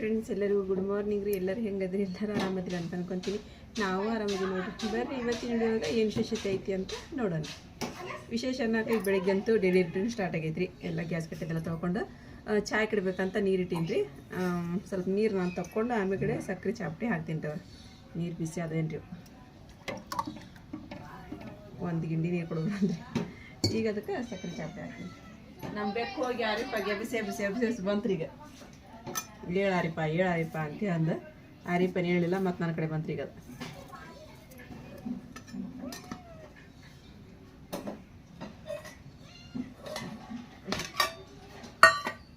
Friends ಎಲ್ಲರಿಗೂ good morning ರೀ. ಎಲ್ಲರೂ ಹೆಂಗದ್ರಿ? ಎಲ್ಲರೂ ಆರಾಮದ್ರಿ ಅಂತ ಅನ್ಕೊಂತೀನಿ. ನಾವು ಆರಾಮದಿ ನೋಡ್ರಿ. ಬರ್ರಿ, ಇವತ್ತಿನ ವಿಡಿಯೋದಾಗ ಏನು ವಿಶೇಷತೆ ಐತಿ ಅಂತ ನೋಡೋಣ. ವಿಶೇಷ ಅನ್ನೋಕೆ ಈಗ ಬೆಳಿಗ್ಗೆ ಅಂತೂ ಡೈಲಿ ರಿಟರ್ನ್ ಸ್ಟಾರ್ಟ್ ಆಗೈತ್ರಿ. ಎಲ್ಲ ಗ್ಯಾಸ್ ಕಟ್ಟೆದೆಲ್ಲ ತೊಗೊಂಡು ಚಾಯ್ ಕಿಡ್ಬೇಕಂತ ನೀರು ಇಟ್ಟೀನಿ ರೀ ಸ್ವಲ್ಪ ನೀರು ನಾನು ತೊಗೊಂಡು ಆಮೇಲೆ ಸಕ್ಕರೆ ಚಾಪಟಿ ಹಾಕ್ತೀನಿ ರೀ ನೀರು ಬಿಸಿ ಅದೇನು ರೀ ಒಂದು ಗಿಂಡಿ ನೀರು ಕೊಡೋದು ಈಗ ಅದಕ್ಕೆ ಸಕ್ಕರೆ ಚಾಪಟಿ ಹಾಕ್ತೀನಿ. ನಮ್ಮ ಬೆಕ್ಕು ಹೋಗಿ ಆರಿಪ್ಪ ಗೆಬಿಸಿ ಬಿಸಿ ಬಿಸಿ ಬಂತು ಈಗ ಹೇಳಾರಿಪ್ಪ ಹೇಳಾರಿಪ್ಪ ಅಂತ ಅಂದ. ಆರಿಪ್ಪನ ಹೇಳಿಲ್ಲ, ಮತ್ತು ನನ್ನ ಕಡೆ ಬಂತ್ರಿ ಈಗ. ಅದು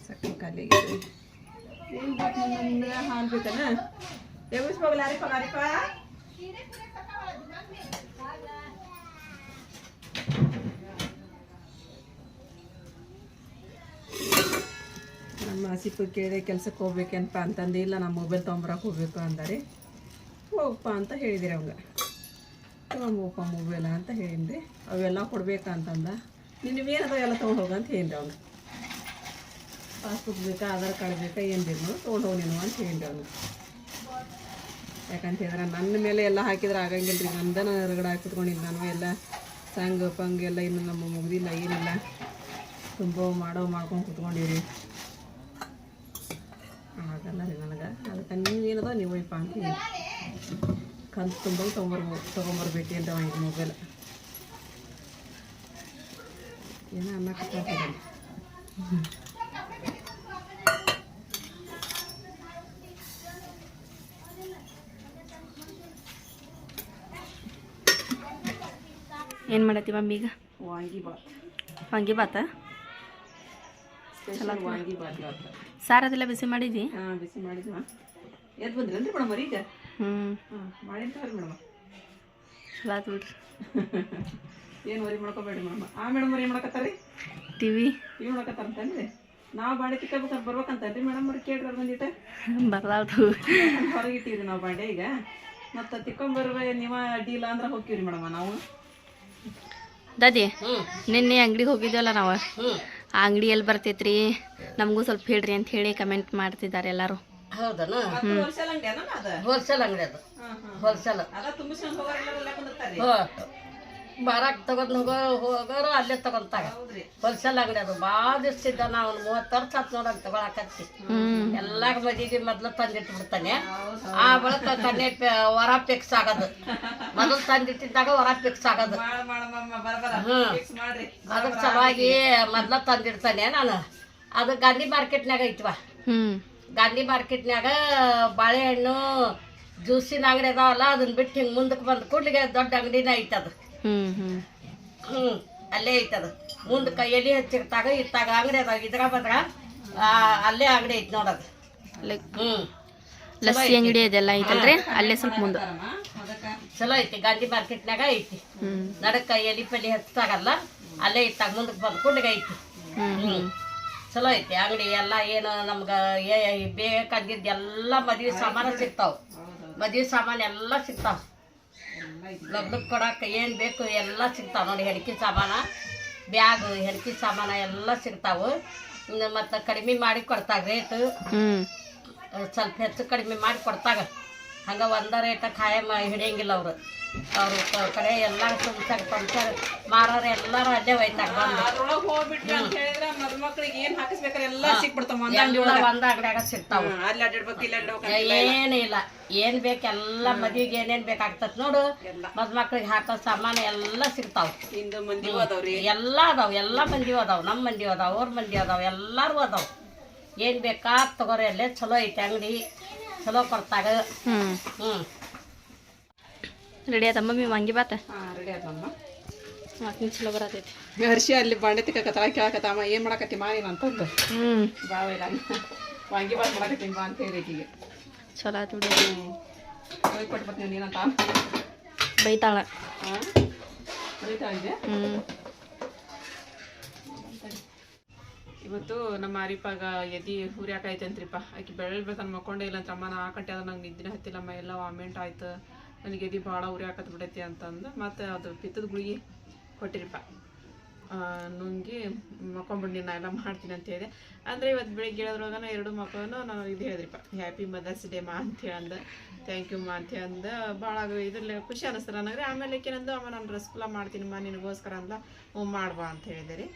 ಸಕ್ಕರೆ ಖಾಲಿ ಆಗೈತೆ ಏನು ಬೇಕು ನಮ್ಗೆ ಹಾಲು ಬೇಕನ ಎಬ್ಬಿಸ್ಬೋಗಲ್ಲ ಆರಿಪ್ಪ ಆರಿಪ್ಪ ನಮ್ಮ ಸಿಪ್ಪು ಕೇಳಿದೆ ಕೆಲ್ಸಕ್ಕೆ ಹೋಗ್ಬೇಕೇನಪ್ಪ ಅಂತಂದು, ಇಲ್ಲ ನಮ್ಮ ಮೊಬೈಲ್ ತೊಗೊಂಬರಕ್ಕೆ ಹೋಗ್ಬೇಕು ಅಂದಾರೆ. ಹೋಗಪ್ಪ ಅಂತ ಹೇಳಿದಿರಿ ಅವಂಗ. ತೊಗೊಂಬೋಪ್ಪ ಮೊಬೈಲ ಅಂತ ಹೇಳಿದ್ರಿ ಅವೆಲ್ಲ ಕೊಡ್ಬೇಕಂತಂದ ನಿನ್ನೇನದ ಎಲ್ಲ ತೊಗೊಂಡು ಹೋಗ ಅಂತ ಹೇಳಿದ್ರಿ ಅವನು. ಪಾಸ್ಬುಕ್ ಬೇಕಾ, ಆಧಾರ್ ಕಾರ್ಡ್ ಬೇಕಾ ಏನು ಬೇಕು ತೊಗೊಂಡು ಹೋಗಿ ನೀನು ಅಂತ ಹೇಳಿದ್ರಿ ಅವನು. ಯಾಕಂತ ಹೇಳಿದ್ರೆ, ನನ್ನ ಮೇಲೆ ಎಲ್ಲ ಹಾಕಿದ್ರೆ ಆಗಂಗಿಲ್ಲ ರೀ ನಂದನ ಹೊರಗಡೆ ಹಾಕಿ ಕುತ್ಕೊಂಡಿದ್ದು ನಾನು. ಎಲ್ಲ ಸಂಘ ಪಂಗ್ ಎಲ್ಲ ಇನ್ನು ನಮ್ಮ ಮುಗ್ದಿಲ್ಲ, ಏನಿಲ್ಲ. ತುಂಬ ಮಾಡೋ ಮಾಡ್ಕೊಂಡು ಕುತ್ಕೊಂಡಿವ್ರಿ ಆಗಲ್ಲ ರೀ ನನಗೆ ನೀವೇನದ ನೀವು ಇಪ್ಪ ಅಂತ ಹೇಳಿ ಕಂತು ತುಂಬ ತೊಗೊಂಬರ್ಬೋ ತೊಗೊಂಬರ್ಬೇಕು ಅಂತ ಇದು ಮೊಬೈಲ್ ಏನೋ ಅನ್ನಕ್ಕೆ ಏನು ಮಾಡತ್ತಿ ಮಮ್ಮಿ ಈಗ? ವಾಂಗಿ ಬಾತ್ ವಾಂಗಿ ಬಾತ ಸ್ಪೆಷಲ್ ವಾಂಗಿ ಬಾತ್ ಇವತ್ತು ಸಾರು ಅದೆಲ್ಲ ಬಿಸಿ ಮಾಡಿದ್ವಿ ಹಾಂ ಬಿಸಿ ಮಾಡಿದ್ವಾ ಎದ್ದು ಬಂದ್ರಲ್ರಿ ಮೇಡಮ್ ಈಗ? ಹ್ಞೂ ಮಾಡಿರ್ತಾವ್ರಿ ಮೇಡಮ್? ಚಲೋ ಆತು ಬಿಡ್ರಿ. ಏನು ವರಿ ಮಾಡ್ಕೋಬೇಡ್ರಿ ಮೇಡಮ್? ಆ ಮೇಡಮ್ ಏನು ಮಾಡಕತ್ತಾರ್ರಿ ಟಿ ವಿ ಇವ್ ಮಾಡಕತ್ತಾರಂತನ್ರಿ? ನಾವು ಬಾಂಡೆ ತಿಕ್ಕಬೇಕಂತ ಬರ್ಬೇಕಂತನ್ರಿ ಮೇಡಮ್ ಅವ್ರು ಕೇಳ್ರಿ ಅವ್ರು ಬಂದಿಟ್ಟು? ಬರ್ಲಾತು ಹೊರಗೆ ಇಟ್ಟಿವ್ರಿ ನಾವು ಬಾಂಡೆ ಈಗ. ಮತ್ತು ತಿಕ್ಕೊಂಬರ್ಬ ನೀವ ಅಡ್ಡಿ ಇಲ್ಲ ಅಂದ್ರೆ ಹೋಗ್ತೀವ್ರಿ ಮೇಡಮ್ ನಾವು. ದಾದಿ ನಿನ್ನೆ ಅಂಗಡಿಗೆ ಹೋಗಿದ್ವಲ್ಲ ನಾವು? ಆ ಅಂಗಡಿ ಎಲ್ಲಿ ಬರ್ತೈತ್ರಿ? ನಮಗೂ ಸ್ವಲ್ಪ ಹೇಳ್ರಿ ಅಂತ ಹೇಳಿ ಕಮೆಂಟ್ ಮಾಡ್ತಿದ್ದಾರೆ ಎಲ್ಲರೂ. ಹೌದನ? ಹೋಲ್ಸೇಲ್ ಅಂಗಡಿ ಅದ? ಹೋಲ್ಸೇಲ್ ಮಾರಾಕ್ ತಗೊಂಡ್ ಹೋಗೋ ಹೋಗೋರು ಅಲ್ಲೇ ತಗೊಂತಾಗ. ಹೌದ್ರಿ. ಹೋಲ್ಸೇಲ್ ಅಂಗಡಿ ಅದು. ಭಾಳ ದಿವ್ಸ ಇದ್ದ ನಾವು ಮೂವತ್ತು ವರ್ಷ ಆತ್ ನೋಡಂತ ತಗೊಳಕತ್ತಿ. ಎಲ್ಲಾರ ಮದಿಗೆ ಮೊದ್ಲು ತಂದಿಟ್ಟು ಬಿಡ್ತಾನೆ ಆ ಬಳಕ ತನ್ನೆ ಹೊರ ಫಿಕ್ಸ್ ಆಗೋದು. ಮೊದಲು ತಂದಿಟ್ಟಿದ್ದಾಗ ಹೊರ ಫಿಕ್ಸ್ ಆಗೋದು. ಅದ್ರ ಸಲುವಾಗಿ ಮೊದ್ಲ ತಂದಿಡ್ತಾನೆ ನಾನು. ಅದು ಗಾಂಧಿ ಮಾರ್ಕೆಟ್ನಾಗ ಐತ್ವಾ ಹ್ಞೂ ಗಾಂಧಿ ಮಾರ್ಕೆಟ್ನ್ಯಾಗ ಬಾಳೆಹಣ್ಣು ಜ್ಯೂಸಿನ ಅಂಗಡಿ ಅದಾವಲ್ಲ ಅದನ್ನ ಬಿಟ್ಟು ಹಿಂಗೆ ಮುಂದಕ್ಕೆ ಬಂದು ಕೂಡ್ಲಿಗೆ ದೊಡ್ಡ ಅಂಗಡಿನ ಐತದ. ಹ್ಞೂ ಅಲ್ಲೇ ಐತದ. ಮುಂದಕ್ಕೆ ಎಲೆ ಹಚ್ಚಿರ್ತಾಗ ಇತ್ತಾಗ ಅಂಗಡಿ ಅದಾವ. ಇದ್ರ ಬಂದ್ರ ಅಲ್ಲೇ ಅಂಗಡಿ ಐತಿ ನೋಡೋದು ಹ್ಞೂ ಲಸ್ಸಿ ಅಂಗಡಿ ಅದೆಲ್ಲ ಐತಲ್ರಿ? ಅಲ್ಲೇ ಸ್ವಲ್ಪ ಮುಂದೆ. ಚಲೋ ಐತಿ. ಗಾಂಧಿ ಮಾರ್ಕೆಟ್ನಾಗ ಐತಿ. ಹ್ಞೂ ನಡಕ್ಕ ಎಲಿ ಪಲಿ ಹಚ್ತಾಗಲ್ಲ ಅಲ್ಲೇ ಇತ್ತಾಗ ಮುಂದಕ್ಕೆ ಬಂದು ಕೂಡ್ಲಿಗೆ ಐತಿ. ಹ್ಞೂ ಚಲೋ ಐತಿ. ಅಂಗಡಿ ಎಲ್ಲ ಏನು ನಮ್ಗೆ ಬೇಕಾಗಿದ್ದ ಎಲ್ಲ ಮದ್ವೆ ಸಾಮಾನು ಸಿಗ್ತಾವ. ಮದ್ವೆ ಸಾಮಾನು ಎಲ್ಲ ಸಿಗ್ತಾವ. ಲಗ್ನಕ್ಕೆ ಕೊಡಕ್ಕೆ ಏನು ಬೇಕು ಎಲ್ಲ ಸಿಗ್ತಾವ. ನೋಡಿ ಹೆಡ್ಕಿ ಸಾಮಾನು ಬ್ಯಾಗ್ ಹೆಡ್ಕಿ ಸಾಮಾನು ಎಲ್ಲ ಸಿಗ್ತಾವು. ಮತ್ತು ಕಡಿಮೆ ಮಾಡಿ ಕೊಡ್ತಾಗ ರೇಟು ಸ್ವಲ್ಪ ಹೆಚ್ಚು ಕಡಿಮೆ ಮಾಡಿ ಕೊಡ್ತಾಗ ಹಂಗೆ ಒಂದ ರೇಟ ಖಾಯಂ ಹಿಡಿಯಂಗಿಲ್ಲ ಅವರು. ಅವರು ಕಡೆ ಎಲ್ಲ ಸುಮ್ಸಾಗ ಪಂಚರ್ ಮಾರೋರು ಎಲ್ಲರೂ ಅಲ್ಲೇ ಒಯ್ತಾಗ ಅದ್ರೊಳಗೆ ಹೋಗ್ಬಿಟ್ರಿ ಅಂತ ಹೇಳಿದ್ರೆ ಮದುಮಕ್ಳಿಗೆ ಏನ್ ಹಾಕಿಸ್ಬೇಕಾರೆ ಎಲ್ಲ ಸಿಕ್ಬಿಡ್ತಾವ ಒಂದ್ ಅಂಗಡಿಯಾಗ ಸಿಗ್ತಾವ. ಅಲ್ಲಿ ಅಡ್ಡಾಡ್ಬೇಕು ಇಲ್ಲಿ ಏನಿಲ್ಲ ಏನ್ ಬೇಕು ಎಲ್ಲ ಮದ್ವಿಗೆ ಏನೇನ್ ಬೇಕಾಗ್ತತ್ ನೋಡು. ಮದ್ಮಕ್ಳಿಗೆ ಹಾಕೋ ಸಾಮಾನು ಎಲ್ಲ ಸಿಗ್ತಾವ. ಇಂದು ಮಂದಿ ಅದಾವ್ರಿ. ಎಲ್ಲ ಅದಾವ ಎಲ್ಲ ಮಂದಿ ಅದಾವ. ನಮ್ಮ ಮಂದಿ ಅದಾವ ಅವ್ರ ಮಂದಿ ಅದಾವ ಎಲ್ಲಾರು ಅದಾವ. ಏನ್ ಬೇಕಾ ತಗೋರಿ ಅಲ್ಲೇ ಚಲೋ ಐತೆ ಅಂಗಡಿ. ಚಲೋ ಕೊಡ್ತಾಗ ಹ್ಮ್. ಹ್ಮ್. ರೆಡಿ ಆತ ಮಮ್ಮಿ? ವಾಂಗಿ ಬಾತ. ಹಾ ರೆಡಿ ಆತಮ್ಮ ವಾಕಿಂಗ್ ಚಲೋ ಬರತೈತಿ. ಹರ್ಷಿ ಅಲ್ಲಿ ಬಾಂಡೆ ತಿಕ್ಕಕತ್ತಾಳ ಕೇಳಕತ್ತಮ್ಮ ಏನ್ ಮಾಡಕತ್ತಿ? ಮಾ ಏನಂತ ಅಂತಂದು ಹ್ಞೂ ಬಾವ ಇಲ್ಲ ವಾಂಗಿ ಬಾತ್ ಮಾಡಕತ್ತೀನಿ ಬಾ ಅಂತ ಹೇಳಿ ಈಕಿಗೆ ಚಲೋ ಆತು ಬಿಡಿ. ಹೋಗಿ ಕೊಟ್ಟು ಬರ್ತೀನಿ ನೀನಂತ ಬೈತಾಳ. ಹಾಂ? ಬರೀತಾ ಇದೆ ಹ್ಞೂ ಇವತ್ತು ನಮ್ಮ ಅರಿಪಾಗ ಎದಿ ಹುರಿಯಾಕೈತಂತ್ರಿಪ್ಪ ಆಕಿ ಬೆಳಗ್ಗೆ ಮಕ್ಕೊಂಡೇ ಇಲ್ಲ ಅಂತ ಅಮ್ಮ ನಾ ಕಂಟೆ ಅದ ನಂಗೆ ನಿದ್ದಿನ ಹತ್ತಿಲ್ಲಮ್ಮ. ಎಲ್ಲ ವಾಮಿಂಟ್ ಆಯ್ತು. ನನಗೆ ಎದಿ ಭಾಳ ಉರಿಯಾಕತ್ ಬಿಡೈತಿ ಅಂತಂದು ಮತ್ತು ಅದು ಪಿತ್ತದ ಗುಳಿಗೆ ಕೊಟ್ಟಿರಪ್ಪ. ನುಂಗಿ ಮಕ್ಕೊಂಬಿಡಿ ನಾ ಎಲ್ಲ ಮಾಡ್ತೀನಿ ಅಂತ ಹೇಳಿದೆ. ಅಂದರೆ ಇವತ್ತು ಬೆಳಿಗ್ಗೆ ಹೇಳೋದ್ರೊಳಗನ ಎರಡು ಮಕ್ಕಳನ್ನು ನಾನು ಇದು ಹೇಳಿದ್ರಿಪ್ಪ. ಹ್ಯಾಪಿ ಮದರ್ಸ್ ಡೇ ಮಾ ಅಂತ ಅಂದ ಥ್ಯಾಂಕ್ ಯು ಮಾ ಅಂತ ಅಂದ ಭಾಳ ಇದರಲ್ಲಿ ಖುಷಿ ಅನ್ನಿಸ್ತಾರೆ ನನಗೆ. ಆಮೇಲೆ ಏನಂದು ಅಮ್ಮ ನಾನು ರಸಗುಲ್ಲ ಮಾಡ್ತೀನಿ ಮಾ, ನಿನಗೋಸ್ಕರ ಅಂದ ಹ್ಞೂ ಮಾಡ್ಬಾ ಅಂತ ಹೇಳಿದೆ ರೀ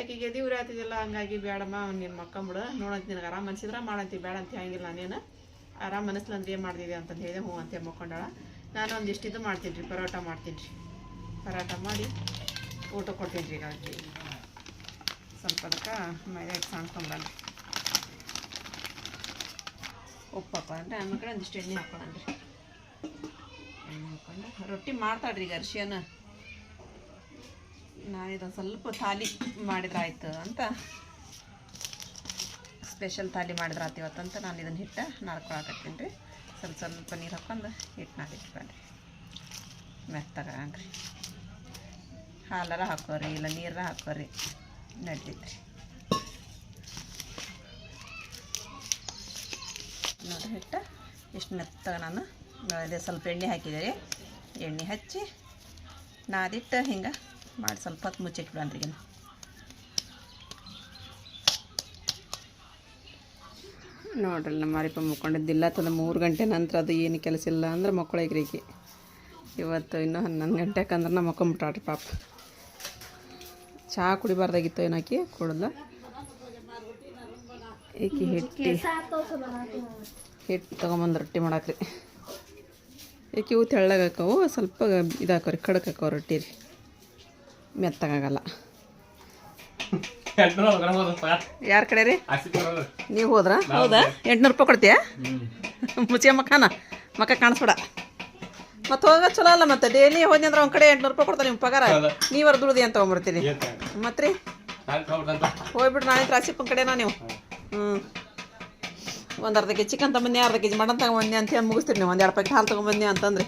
ಆಕೆಗೆ ಎದಿ ಆತಿದ್ದಿಲ್ಲ ಹಂಗಾಗಿ ಬೇಡಮ್ಮ ನೀನು ಮಕ್ಕಂಬಿಡು. ನೋಡಂತ ನಿನಗೆ ಆರಾಮ್ ಅನ್ಸಿದ್ರೆ ಮಾಡಂತಿ. ಬೇಡ ಅಂತ ಹೇಳಂಗಿಲ್ಲ ನೀನು ಆರಾಮ ಅನಿಸ್ಲಂದ್ರೆ ಏನು ಮಾಡ್ತಿದ್ದೆ ಅಂತಂದು ಹೇಳಿದೆ. ಹ್ಞೂ ಅಂತ ಮಕ್ಕೊಂಡಾಳ. ನಾನು ಒಂದಿಷ್ಟು ಇದು ಮಾಡ್ತೀನಿ ರೀ, ಪರೋಟ ಮಾಡ್ತೀನಿ ರೀ. ಪರೋಟ ಮಾಡಿ ಊಟ ಕೊಡ್ತೀನಿ ರೀ ಈಗ ಸ್ವಲ್ಪ ಅದಕ್ಕೆ ಮೈದಾ ಹಿಟ್ಟು ಸಾಣ್ಕೊಂಡ್ಬಂದು ಉಪ್ಪು ಹಾಕೊಂಡ್ರೆ ಆಮೇಲೆ ಒಂದಿಷ್ಟು ಎಣ್ಣೆ ಹಾಕೊಳ್ಳೋಣ ರೀ ಎಣ್ಣೆ ಹಾಕೊಂಡು ರೊಟ್ಟಿ ಮಾಡ್ತಾಳ್ರಿ ಈಗ ಅರ್ಶಿಯನ. ನಾನು ಇದೊಂದು ಸ್ವಲ್ಪ ಥಾಲಿ ಮಾಡಿದ್ರೆ ಆಯ್ತು ಅಂತ. ಸ್ಪೆಷಲ್ ಥಾಲಿ ಮಾಡಿದ್ರೆ ನಾನು ಇದನ್ನು ಹಿಟ್ಟು ನಾಡ್ಕೊಳಕತ್ತೀನಿ ರೀ. ಸ್ವಲ್ಪ ಸ್ವಲ್ಪ ನೀರು ಹಾಕೊಂಡು ಹಿಟ್ಟು ನಾದಿಟ್ಕೊಂಡ್ರಿ ಮೆತ್ತಗ ಹಾಲೆಲ್ಲ ಹಾಕೋರಿ, ಇಲ್ಲ ನೀರ ಹಾಕೋರಿ. ನಡ್ತೈತ್ರಿ ನೋಡಿ ಹಿಟ್ಟು, ಇಷ್ಟು ಮೆತ್ತಗೆ ನಾನು ಅದೇ ಸ್ವಲ್ಪ ಎಣ್ಣೆ ಹಾಕಿದೆ ರೀ. ಎಣ್ಣೆ ಹಚ್ಚಿ ನಾದಿಟ್ಟು ಹಿಂಗೆ ಮಾಡಿ ಸ್ವಲ್ಪ ಹೊತ್ತು ಮುಚ್ಚಿಟ್ಬಿಡನ್ರಿ ಈಗ ನೋಡ್ರಿ ನಮ್ಮ ಮಾರಿಪ್ಪ ಮುಕ್ಕೊಂಡಿದ್ದಿಲ್ಲ ತಂದು ಮೂರು ಗಂಟೆ ನಂತರ ಅದು ಏನು ಕೆಲಸ ಇಲ್ಲ ಅಂದ್ರೆ ಮಕ್ಕಳಿಗೆ ರೀ ಇವತ್ತು ಇನ್ನೂ ಹನ್ನೊಂದು ಗಂಟೆ ಅಂದ್ರೆ ನಮ್ಮ ಮಕ್ಕೊಂಬಿಟ್ಟಾಳ್ರಿ ಪಾಪ. ಚಹಾ ಕುಡಿಬಾರ್ದಾಗಿತ್ತು ಏನಾಕಿ ಕುಡ್ದ ಈಕಿ ಹಿಟ್ಟಿ. ಹಿಟ್ಟು ತೊಗೊಂಬಂದು ರೊಟ್ಟಿ ಮಾಡಾಕ್ರಿ. ಏಕೆ ಇವು ತೆಳ್ಳಗಾಕವು ಸ್ವಲ್ಪ ಇದಾಕವ್ರಿ ಖಡಕ್ ಹಾಕವು ರೊಟ್ಟಿ ರೀ. ಮೆತ್ತಗಾಗಲ್ಲ. ಯಾರ ಕಡೆ ರೀ? ನೀವು ಹೋದ್ರ? ಹೌದಾ? ಎಂಟ್ನೂರು ರೂಪಾಯಿ ಕೊಡ್ತೀಯಾ? ಮುಚ್ಚಿಯ ಮಕ್ಕನ ಮಕ್ಕ ಕಾಣಿಸ್ಬೇಡ. ಮತ್ತೆ ಹೋಗ ಚಲೋ ಅಲ್ಲ ಮತ್ತೆ? ಡೈಲಿ ಹೋದ್ನಿ ಅಂದ್ರೆ ಒಂದ್ ಕಡೆ ಎಂಟ್ನೂರು ರೂಪಾಯಿ ಕೊಡ್ತಾರೆ ನಿಮ್ಮ ಪಗಾರ. ನೀವರ್ ದುಡ್ದು ಅಂತ ತೊಗೊಂಬರ್ತೀನಿ ಮತ್ತೆ ರೀ? ಹೋಗ್ಬಿಟ್ಟು ನಾಳೆ ಕಡೆ ಕಡೆನಾ ನೀವು? ಹ್ಞೂ ಒಂದು ಅರ್ಧ ಕೆಜಿ ಚಿಕನ್ ತಗೊಂಬನ್ನಿ ಅರ್ಧ ಕೆಜಿ ಮಟನ್ ತಗೊಂಬನ್ನಿ ಅಂತ ಹೇಳಿ ಮುಗಿಸ್ತೀರಿ ನೀವು. ಒಂದು ಎರಡು ಪ್ಯಾಕೆಟ್ ಹಾಲು ತಗೊಂಬನ್ನಿ ಅಂತಂದ್ರೆ.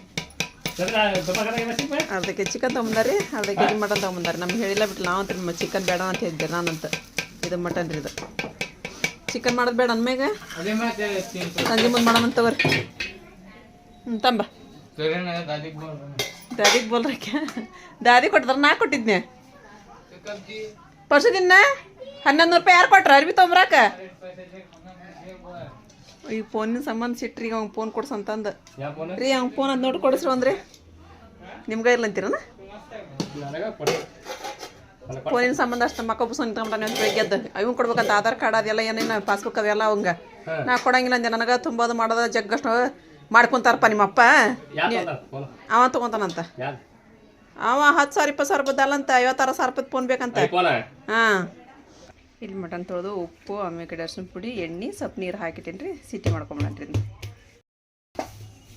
ಅರ್ಧ ಕೆಜಿ ಚಿಕನ್ ತೊಗೊಂಬಂದಾರಿ ಅರ್ಧ ಕೆಜಿ ಮಟನ್ ತೊಗೊಂಬಂದಾರಿ. ನಮ್ಗೆ ಹೇಳಿಲ್ಲ ಬಿಟ್ಟು ನಾವು ಅಂತ ಚಿಕನ್ ಬೇಡ ಅಂತ ಹೇಳಿದ್ದೆ ನಾನಂತ. ಇದು ಮಟನ್ ರೀ ಇದು. ಚಿಕನ್ ಮಾಡೋದು ಬೇಡ ಅನ್ಮೇಗ ಸಂಜೆ ಮುಂದೆ ಮಾಡೋಣ ತಗೋರಿ. ಹ್ಞೂ ತಂಬ. ದಾದಿಗೆ ಬೋಲ್ರಕ್ಕೆ ದಾದಿ ಕೊಟ್ಟಿದ್ರ ನಾ ಕೊಟ್ಟಿದ್ನೆ. ಪರ್ಸು ದಿನ ಹನ್ನೊಂದು ರೂಪಾಯಿ ಯಾರು ಕೊಟ್ರ? ಅರ್ಬಿ ತೊಂಬ್ರಾಕ ಈಗ ಫೋನಿನ ಸಂಬಂಧ ಸಿಟ್ರಿ ಈಗ ಅವ್ನು ಫೋನ್ ಕೊಡ್ಸಂತಂದು ರೀ ಅವ್ನು ಫೋನ್ ಅದು ನೋಡಿ ಕೊಡಿಸ್ರು ಅಂದ್ರೆ? ನಿಮ್ಗೆ ಇಲ್ಲ ಅಂತೀರನ ಫೋನಿನ ಸಂಬಂಧ ಅಷ್ಟು ಮಕ್ಕ ಬುಸ್ ನಿಂತ್ಕೊಂಡ್ಬಿಟ್ಟಾನೆ ಅಂತ ಬೆಳಿಗ್ಗೆ ಎದ್ದು. ಅವ್ನು ಕೊಡ್ಬೇಕಂತ ಆಧಾರ್ ಕಾರ್ಡ್ ಅದೆಲ್ಲ ಏನೇನು ಪಾಸ್ಬುಕ್ ಅದೆಲ್ಲ ಅವಂಗ. ನಾ ಕೊಡಂಗಿಲ್ಲ ಅಂದೆ ನನಗೆ ತುಂಬೋದು ಮಾಡೋದು ಜಗ್ಗಷ್ಟು ಮಾಡ್ಕೊಂತಾರಪ್ಪ ನಿಮ್ಮಪ್ಪ. ಅವ ತಗೊಂತಾನಂತ. ಅವ ಹತ್ತು ಸಾವಿರ ಇಪ್ಪತ್ತು ಸಾವಿರ ರೂಪಾಯಿ ಅಲ್ಲಂತ ಐವತ್ತಾರು ಸಾವಿರ ರೂಪಾಯಿ ಫೋನ್ ಬೇಕಂತ. ಹಾಂ. ಇಲ್ಲಿ ಮಟನ್ ತೊಳೆದು ಉಪ್ಪು, ಆಮೇಲೆ ಕಡೆ ಅರ್ಶಿನ ಪುಡಿ, ಎಣ್ಣೆ ಸ್ವಲ್ಪ ನೀರು ಹಾಕಿಟ್ಟೇನಿ ರೀ. ಸಿಟಿ ಮಾಡ್ಕೊಂಬಿಡ್ರಿ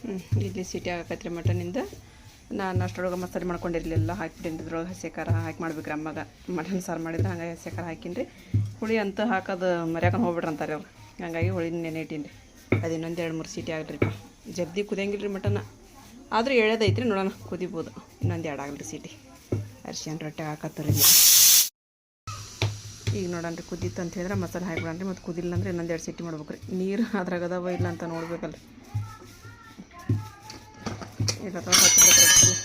ಹ್ಞೂ ಇಲ್ಲಿ ಸಿಟಿ ಹಾಕತ್ರಿ ಮಟನಿಂದ. ನಾನು ಅಷ್ಟರೊಳಗೆ ಮಸಾಲೆ ಮಾಡ್ಕೊಂಡಿರಲಿಲ್ಲ. ಹಾಕಿಬಿಟ್ಟಿನಿ ಇದ್ರೊಳಗೆ ಹಸಿ ಖಾರ ಹಾಕಿ ಮಾಡ್ಬೇಕು ಅಮ್ಮಗೆ. ಮಟನ್ ಸಾರು ಮಾಡಿದ್ರೆ ಹಂಗಾಗಿ ಹಸಿ ಖಾರ ಹಾಕಿನಿ ರೀ. ಹುಳಿ ಅಂತ ಹಾಕೋದು ಮರ್ಯಾಕೊಂಡು ಹೋಗ್ಬಿಡ್ರಿ ಅಂತಾರೆ ಅವ್ರು. ಹಂಗಾಗಿ ಹುಳಿ ನೆನೆ ಇಟ್ಟೀನಿ ರೀ. ಅದು ಇನ್ನೊಂದು ಎರಡು, ಮೂರು ಸೀಟಿ ರೀ ಜಲ್ದಿ ಕುದಿಯಂಗಿಲ್ಲ ರೀ ಮಟನ್. ಆದರೂ ಎಳೆದೈತ್ರಿ ನೋಡೋಣ, ಕುದಿಬೋದು. ಇನ್ನೊಂದು ಎರಡು ಆಗಲ್ರಿ ಸೀಟಿ. ಅರ್ಶಿನ ರೊಟ್ಟೆ ಹಾಕತ್ತರಿ. ಈಗ ನೋಡನ್ರಿ ಕುದ್ದಿತ್ತು ಅಂತ ಹೇಳಿದ್ರೆ ಮಸಾಲೆ ಹಾಕ್ಬಿಡನ್ರಿ. ಮತ್ತು ಕುದಿಲ್ಲ ಅಂದರೆ ಇನ್ನೊಂದು ಎರಡು ಸಿಟಿ ಮಾಡ್ಬೇಕು ರೀ ನೀರು ಅದ್ರಾಗ ಅದಾವ ಇಲ್ಲ ಅಂತ ನೋಡ್ಬೇಕಲ್ರಿ. ಅಥವಾ ಹಚ್ಬೇಕ್ರಿ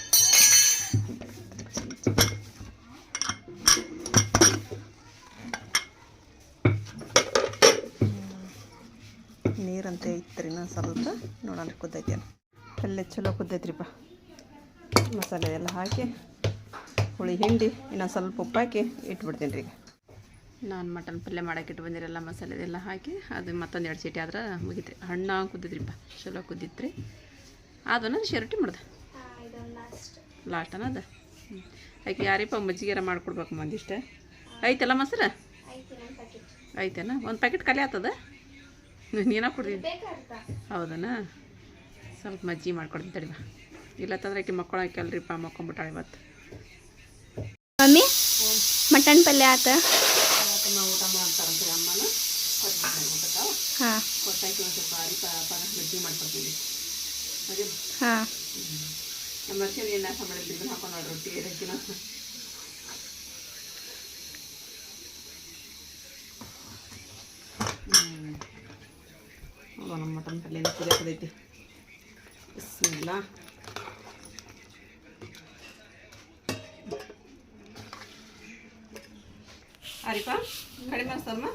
ನೀರಂತೆ ಐತ್ರಿ ಇನ್ನೊಂದು ಸ್ವಲ್ಪ. ರೀ ಕುದ್ದೈತೆ ಪಲ್ಯ ಚಲೋ ಕುದ್ದೈತ್ರಿಪ್ಪ ಮಸಾಲೆ ಎಲ್ಲ ಹಾಕಿ ಹುಳಿ ಹಿಂಡಿ ಇನ್ನೊಂದು ಸ್ವಲ್ಪ ಉಪ್ಪು ಹಾಕಿ ಇಟ್ಬಿಡ್ತೀನಿ ರೀ ನಾನು ಮಟನ್ ಪಲ್ಯ ಮಾಡಕ್ಕೆ ಇಟ್ಟು ಬಂದಿರಲ್ಲ ಮಸಾಲೆ ಎಲ್ಲ ಹಾಕಿ ಅದು ಮತ್ತೊಂದು ಎರಡು ಸೀಟಿ ಆದ್ರೆ ಮುಗಿತು ಹಣ್ಣು ಕುದ್ದಿದ್ರಿಪ್ಪ ಚಲೋ ಕುದ್ದಿತ್ತು ಅದು ನಾನು ಶೇರಟಿ ಮಾಡ್ದೆ. ಲಾಸ್ಟ್ ಅನ್ನೋದು ಆಕೆ ಯಾರಿಪ್ಪ ಮಜ್ಜಿಗೆರ ಮಾಡ್ಕೊಡ್ಬೇಕು ಮಂದಿಷ್ಟ? ಐತಲ್ಲ ಮೊಸರು? ಐತೇನ ಒಂದು ಪ್ಯಾಕೆಟ್ ಖಾಲಿ ಆಗ್ತದ ನೀನ ಕುಡ್ದಿದ್ದಿ ಹೌದನಾ? ಸ್ವಲ್ಪ ಮಜ್ಜಿ ಮಾಡ್ಕೊಡ್ತೀನಿ ಬಾ. ಇಲ್ಲತ್ತಂದ್ರೆ ಆಕೆ ಮಕ್ಕಳು ಹಾಕಲ್ರಿಪ್ಪ ಮಕ್ಕೊಂಬಿಟ್ಟಾಳೆ ಇವತ್ತು. ಮಮ್ಮಿ ಮಟನ್ ಪಲ್ಯ ಆತ? ನಾವು ಊಟ ಮಾಡ್ತಾರಂತೀರಿ ಅಮ್ಮನ. ಊಟಕ್ಕೆ. ಕೊಟ್ಟಾಕಿ ಒಂದು ಸ್ವಲ್ಪ ಅರಿಪ ಪರ ಮಜ್ಜಿಗೆ ಮಾಡ್ಕೊಡ್ತೀವಿ ಅದೇ ನಮ್ಮ ಅರ್ಶಿನ ಏನು ನಾಶ ಹಾಕೊಂಡು ನೋಡಿ ರೊಟ್ಟಿ ರೊಟ್ಟಿನ. ಹ್ಞೂ ನಮ್ಮ ಮಟನ್ ಪಲ್ಯ ಕುದಿಯೋದೈತಿ ಬಿಸ್ಮಿಲ್ಲ ಆರಿಪ ಕಡಿಮೆ ಅನಿಸ್ತಮ್ಮ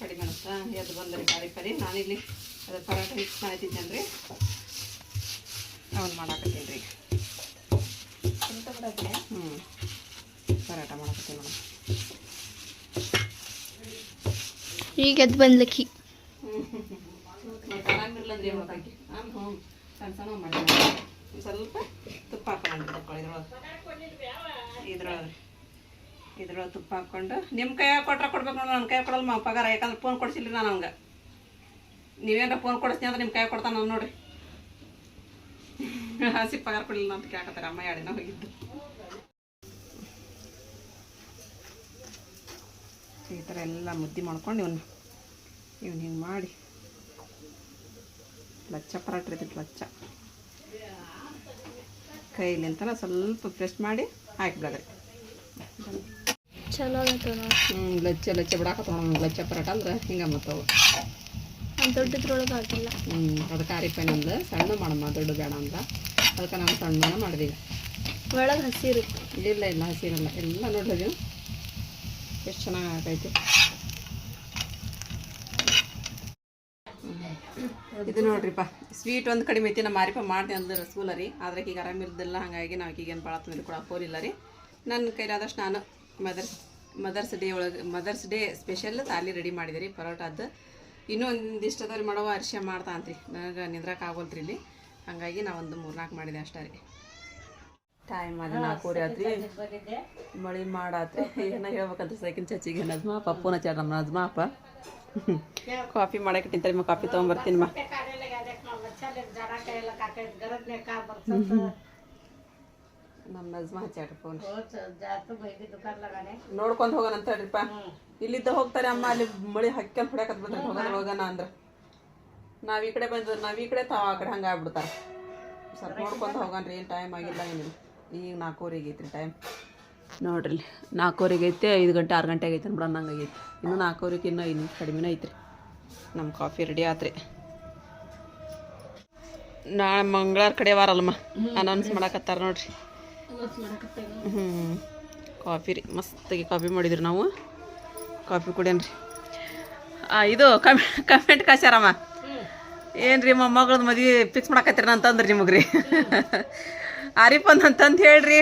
ಕಡಿಮೆ ಅನಿಸ್ತಾ ಎದ್ದು ಬಂದ್ರಿ ಪರಿ ನಾನಿಲ್ಲಿ ಅದು ಪರೋಟ ಹಿಟ್ಟು ಮಾಡ್ತಿದ್ದೇನೆ ರೀ ಅವನು ಮಾಡಾಕತ್ತೀನಿ ರೀ. ಹ್ಞೂ ಪರೋಟ ಮಾಡಾಕತ್ತೀನಿ ಮೇಡಮ್ ಈಗ ಎದ್ದು ಬಂದ್ಲಕ್ಕಿ ಆರಾಮಿರ್ಲಂದ್ರೆ ಹ್ಞೂ ಸಣ್ಣ ಸಣ್ಣ ಸ್ವಲ್ಪ ತುಪ್ಪ ಹಾಕೊಂಡು ಇದ್ರೊಳಗೆ. ಇದ್ರೊಳಗೆ. ಇದ್ರೊಳಗೆ ತುಪ್ಪ ಹಾಕ್ಕೊಂಡು. ನಿಮ್ಮ ಕೈಯಾಗ ಕೊಟ್ರೆ ಕೊಡ್ಬೇಕು ನೋಡಿ ನನ್ನ ಕೈ ಕೊಡಲ್ಲ ಮಾ ಪಗಾರ. ಯಾಕಂದ್ರೆ ಫೋನ್ ಕೊಡಿಸಿಲ್ಲ ನಾನು ಹಂಗೆ ನೀವೇನಾರ ಫೋನ್ ಕೊಡಿಸ್ತೀನಿ ಅಂದ್ರೆ ನಿಮ್ಮ ಕೈ ಕೊಡ್ತಾನೆ ನೋಡ್ರಿ. ಹಸಿ ಪಗಾರ ಕೊಡಲಿಲ್ಲ ಅಂತ ಕೇಳ್ಕೊತಾರೆ ಅಮ್ಮ ಯಾಡಿನ ಹೋಗಿದ್ದು. ಈ ಥರ ಎಲ್ಲ ಮುದ್ದೆ ಮಾಡ್ಕೊಂಡು ಇವನು ಇವನು ಹಿಂಗೆ ಮಾಡಿ. ಲಚ್ಚ ಪರಾಟ ಇರ್ತೈತಿ ಲಚ್ಚ. ಕೈಲಿಂತನ ಸ್ವಲ್ಪ ಪ್ರೆಸ್ ಮಾಡಿ ಹಾಕಿಬಿಡೋದ್ರಿ ಚಲೋ ಆಗತ್ತವ ಹ್ಞೂ ಲಚ್ಚ ಲಚ್ಚ ಬಿಡಾಕತ್ತ ಲಚ್ಚ ಪರಾಟ ಅಂದ್ರೆ ಹಿಂಗೆ ಮತ್ತವು ದೊಡ್ಡದ್ರೊಳಗೆ ಆಗಿಲ್ಲ ಹ್ಞೂ ಅದಕ್ಕೆ ಆರಿಪೈನ್ ಅಂದ. ಸಣ್ಣ ಮಾಡಮ್ಮ ದೊಡ್ಡ ಬೇಡ ಅಂತ ಅದಕ್ಕೆ ನಾನು ಸಣ್ಣ ಮಾಡಿದೀವಿ ಒಳಗೆ ಹಸಿರು ಇಲ್ಲ ಇಲ್ಲ ಹಸಿರಲ್ಲ ಎಲ್ಲ ನೋಡ್ರಿ ಎಷ್ಟು ಚೆನ್ನಾಗಿ ಆಗೈತೆ ಇದು ನೋಡ್ರಿಪ್ಪ ಸ್ವೀಟ್ ಒಂದು ಕಡಿಮೆ ಐತಿ. ನಮ್ಮ ಮಾರಿಪ ಮಾಡಿದೆ ಅಂದ್ರೆ ರಸಗುಲ್ಲ ರೀ. ಆದ್ರೆ ಈಗ ಆರಾಮಿರ್ದಿಲ್ಲ ಹಾಗಾಗಿ ನಾವು ಈಗೇನು ಭಾಳ ತಂದ್ರೆ ಕೂಡ ಹೋಗಿಲ್ಲ ರೀ. ನನ್ನ ಕೈಲಾದಷ್ಟು ನಾನು ಮದರ್ಸ್ ಮದರ್ಸ್ ಡೇ ಒಳಗೆ mother's day special thali ready ಮಾಡಿದೆ ರೀ ಪರೋಟದ್ದು ಇನ್ನೂ ಒಂದಿಷ್ಟು ಅದಾವ ರೀ ಮಾಡವ ಅರಿಶಿಯ ಮಾಡ್ತಾ ಅಂತ್ರಿ ನನಗೆ ನಿಂದ್ರಕ್ಕೆ ಆಗೋಲ್ತ್ರಿ ಇಲ್ಲಿ. ಹಾಗಾಗಿ ನಾ ಒಂದು ಮೂರ್ನಾಲ್ಕು ಮಾಡಿದೆ ಅಷ್ಟೇ ರೀ. ಟೈಮ್ ಅದು ನಾಲ್ಕೂರಿ ಆತ್ರಿ. ಮಳಿ ಮಾಡಾತ್ರಿ. ಏನೋ ಹೇಳ್ಬೇಕಂತ ಸೈಕಿನ ಚಚ್ಚಿಗೆ ನಜ್ಮಾ ಪಪ್ಪುನ ಚಾಡ ನಮ್ಮ ಅಪ್ಪ. ಕಾಫಿ ಮಾಡಕ್ಕೆ ತಿಂತಾರೆ ಕಾಫಿ ತೊಗೊಂಬರ್ತೀನಿ ಮಾ. ನಮ್ಮ ನಜ್ಮಾ ಹಚ್ಚಾಡ್ರಿ ಫೋನ್ ನೋಡ್ಕೊಂಡ್ ಹೋಗೋಣ ಅಂತ ಹೇಳ್ರಿಪ್ಪ ಇಲ್ಲಿದ್ದ ಹೋಗ್ತಾರೆ ಅಮ್ಮ ಅಲ್ಲಿ ಮಳಿ ಹಕ್ಕೊಂಡ್ ಹೊಡ್ಯಾಕತ್ ಬಿಡ್ತಾರೆ ಹೋಗೋಣ ಹೋಗೋಣ ಅಂದ್ರ. ನಾವ್ ಈ ಕಡೆ ಬಂದ ನಾವ್ ಈ ಕಡೆ ತಾವ ಆ ಕಡೆ ಹಂಗ ಆಗ್ಬಿಡ್ತಾರ. ಸ್ವಲ್ಪ ನೋಡ್ಕೊಂತ ಹೋಗೋಣ್ರಿ ಏನ್ ಟೈಮ್ ಆಗಿಲ್ಲ ಏನಿಲ್ಲ. ಈಗ ನಾಲ್ಕೂವರೆಗೆ ಐತ್ರಿ ಟೈಮ್ ನೋಡ್ರಿ ನಾಲ್ಕೂವರೆಗೆ ಐತೆ ಐದು ಗಂಟೆ ಆರು ಗಂಟೆ ಆಗೈತೆ ಬಿಡ ನಂಗೆ ಆಗೈತೆ. ಇನ್ನೂ ನಾಲ್ಕೂವರೆಗೆ ಇನ್ನೂ ಐದು ನಿಮಿಷ ಕಡಿಮೆನೇ ಐತ್ರಿ. ನಮ್ಮ ಕಾಫಿ ರೆಡಿ ಆತ್ರಿ. ನಾಳೆ ಮಂಗಳವಾರ ಕಡೆ ವಾರಲ್ಲಮ್ಮ ಅನೌನ್ಸ್ ಮಾಡಕತ್ತಾರ ನೋಡ್ರಿ. ಹ್ಞೂ ಕಾಫಿ ರೀ, ಮಸ್ತಾಗಿ ಕಾಫಿ ಮಾಡಿದ್ರಿ ನಾವು. ಕಾಫಿ ಕುಡಿಯನ್ರಿ. ಇದು ಕಮೆ ಕಮೆಂಟ್ ಕಾಸ್ಯಾರಮ್ಮ ಏನು ರೀ ಮದುವೆ ಫಿಕ್ಸ್ ಮಾಡಕತ್ತಿರ ಅಂತಂದ್ರಿ ನಿಮಗೆ ರೀ ಆರಿಫಂದ್ ಅಂತಂದು ಹೇಳ್ರಿ.